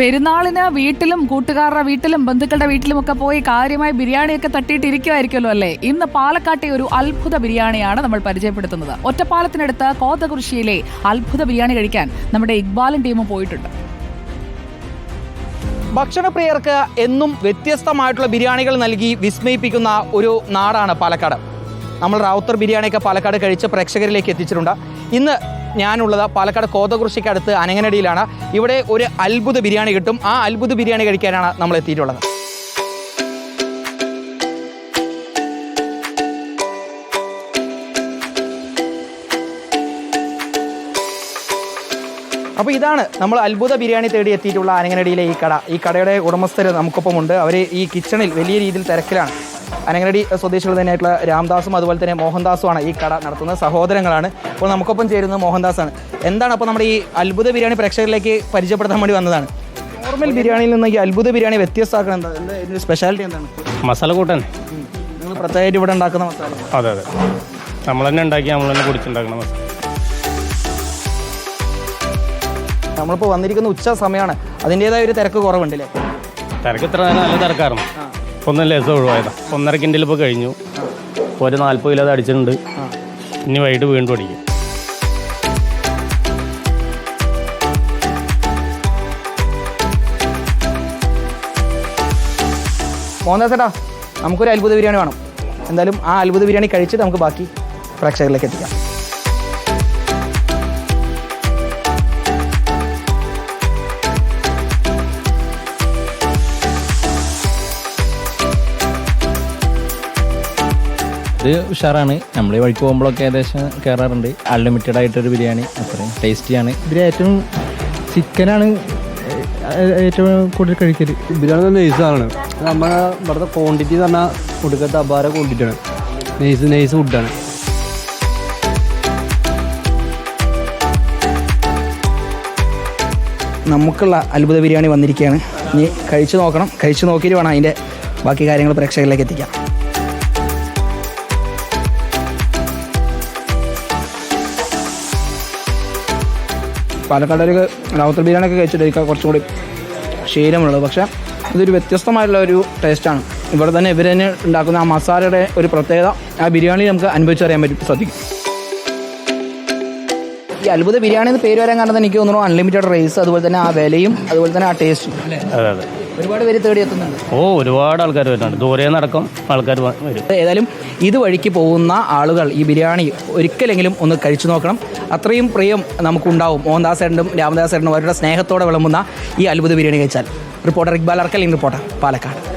പെരുന്നാളിന് വീട്ടിലും കൂട്ടുകാരുടെ വീട്ടിലും ബന്ധുക്കളുടെ വീട്ടിലും ഒക്കെ പോയി കാര്യമായി ബിരിയാണിയൊക്കെ തട്ടിയിട്ടിരിക്കുമായിരിക്കുമല്ലോ അല്ലേ? ഇന്ന് പാലക്കാട്ടെ ഒരു അത്ഭുത ബിരിയാണിയാണ് നമ്മൾ പരിചയപ്പെടുത്തുന്നത്. ഒറ്റപ്പാലത്തിനടുത്ത് കോതകുറിശിയിലെ അത്ഭുത ബിരിയാണി കഴിക്കാൻ നമ്മുടെ ഇക്ബാലും ടീമും പോയിട്ടുണ്ട്. ഭക്ഷണപ്രിയർക്ക് എന്നും വ്യത്യസ്തമായിട്ടുള്ള ബിരിയാണികൾ നൽകി വിസ്മയിപ്പിക്കുന്ന ഒരു നാടാണ് പാലക്കാട്. നമ്മൾ റാവുത്തർ ബിരിയാണിയൊക്കെ പാലക്കാട് കഴിച്ച് പ്രേക്ഷകരിലേക്ക് എത്തിച്ചിട്ടുണ്ട്. ഇന്ന് ഞാനുള്ളത് പാലക്കാട് കോതകുറിശിക്ക് അടുത്ത് അനങ്ങനടിയിലാണ്. ഇവിടെ ഒരു അത്ഭുത ബിരിയാണി കിട്ടും. ആ അത്ഭുത ബിരിയാണി കഴിക്കാനാണ് നമ്മൾ എത്തിയിട്ടുള്ളത്. അപ്പോൾ ഇതാണ് നമ്മൾ അത്ഭുത ബിരിയാണി തേടി എത്തിയിട്ടുള്ള അനങ്ങനടിയിലെ ഈ കട. ഈ കടയുടെ ഉടമസ്ഥർ നമുക്കൊപ്പമുണ്ട്. അവർ ഈ കിച്ചണിൽ വലിയ രീതിയിൽ തിരക്കിലാണ്. അനങ്ങനടി സ്വദേശികൾ തന്നെയായിട്ടുള്ള രാംദാസും അതുപോലെ തന്നെ മോഹൻദാസുമാണ് ഈ കട നടത്തുന്ന സഹോദരങ്ങളാണ്. അപ്പോൾ നമുക്കൊപ്പം ചേരുന്നത് മോഹൻദാസാണ്. എന്താണ് അപ്പോൾ നമ്മുടെ ഈ അത്ഭുത ബിരിയാണി പ്രേക്ഷകരിലേക്ക് പരിചയപ്പെടുത്താൻ വേണ്ടി വന്നതാണ്? നോർമൽ ബിരിയാണിയിൽ നിന്ന് ഈ അത്ഭുത ബിരിയാണി വ്യത്യസ്തമാക്കണം എന്താ? ഇതിന്റെ സ്പെഷ്യാലിറ്റി എന്താണ്? മസാല കൂട്ടൻ. നിങ്ങൾ പ്രത്യേകമായിട്ട് ഇവിടെ ഉണ്ടാക്കുന്ന മസാല അതെ അതെ. നമ്മൾ തന്നെ ഉണ്ടാക്കി നമ്മൾ തന്നെ കുടിച്ചുണ്ടാക്കണം മസാല. നമ്മളിപ്പോൾ വന്നിരിക്കുന്ന ഉച്ച സമയമാണ്. അതിന്റെതായ ഒരു തിരക്ക് കുറവുണ്ടല്ലേ? തിരക്ക് ഇത്ര നല്ല തിരക്കായിരുന്നു. ഒന്ന് ലേസം ഒഴിവായതാ. ഒന്നര കിൻഡിൽ ഇപ്പോൾ കഴിഞ്ഞു. ഒരു നാൽപ്പത് കിലോ അത് അടിച്ചിട്ടുണ്ട്. ഇനി വൈകിട്ട് വീണ്ടും അടിക്കും. മോഹൻദാസ് ചേട്ടാ നമുക്കൊരു അത്ഭുത ബിരിയാണി വേണം. എന്തായാലും ആ അത്ഭുത ബിരിയാണി കഴിച്ച് നമുക്ക് ബാക്കി പ്രേക്ഷകരിലേക്ക് എത്തിക്കാം. ഇത് ഉഷാറാണ്. നമ്മൾ ഈ വഴിക്ക് പോകുമ്പോഴൊക്കെ ഏകദേശം കയറാറുണ്ട് അൺലിമിറ്റഡ് ആയിട്ടൊരു ബിരിയാണി. അത്രയും ടേസ്റ്റിയാണ്. ഇതിൽ ഏറ്റവും ചിക്കനാണ് ഏറ്റവും കൂടുതൽ കഴിക്കൽ. ബിരിയാണി നൈസാണ് നമ്മൾ ഇവിടുത്തെ ക്വാണ്ടിറ്റി എന്ന് പറഞ്ഞാൽ കൊടുക്കത്തെ അപാര ക്വാണ്ടിറ്റിയാണ് നെയ്സ് നൈസ് നൈസ് ഫുഡാണ് നമുക്കുള്ള അത്ഭുത ബിരിയാണി വന്നിരിക്കുകയാണ്. ഇനി കഴിച്ചു നോക്കണം. കഴിച്ചു നോക്കിയിട്ട് വേണം അതിന്റെ ബാക്കി കാര്യങ്ങൾ പ്രേക്ഷകരിലേക്ക് എത്തിക്കാം പാലക്കാടൊരു ബിരിയാണി ഒക്കെ കഴിച്ചിട്ട് കുറച്ചും കൂടി ശീലമുള്ളത്. പക്ഷേ ഇതൊരു വ്യത്യസ്തമായിട്ടുള്ള ഒരു ടേസ്റ്റാണ് ഇവിടെ തന്നെ ഇവർ തന്നെ ഉണ്ടാക്കുന്ന ആ മസാലയുടെ ഒരു പ്രത്യേകത ആ ബിരിയാണി നമുക്ക് അനുഭവിച്ചറിയാൻ പറ്റും സാധിക്കും ഈ അത്ഭുത ബിരിയാണി എന്ന് പേര് വരാൻ കാരണം തന്നെ എനിക്ക് തോന്നുന്നു അൺലിമിറ്റഡ് റൈസ് അതുപോലെ തന്നെ ആ വിലയും അതുപോലെ തന്നെ ആ ടേസ്റ്റും അതെ അതെ. ഒരുപാട് പേര് തേടി എത്തുന്നുണ്ട്. ഓ ഒരുപാട് ആൾക്കാർ വരുന്നുണ്ട്. ദൂരെ നടക്കും ആൾക്കാർ വരും. ഏതായാലും ഇതുവഴിക്ക് പോകുന്ന ആളുകൾ ഈ ബിരിയാണി ഒരിക്കലെങ്കിലും ഒന്ന് കഴിച്ചു നോക്കണം. അത്രയും പ്രിയം നമുക്കുണ്ടാവും. മോഹൻദാസ് ഏട്ടനും രാമദാസ് ഏട്ടനും അവരുടെ സ്നേഹത്തോടെ വിളമ്പുന്ന ഈ അത്ഭുത ബിരിയാണി കഴിച്ചാൽ. റിപ്പോർട്ടർ ഇക്ബാൽ അർക്കലിംഗ് റിപ്പോർട്ടർ പാലക്കാട്.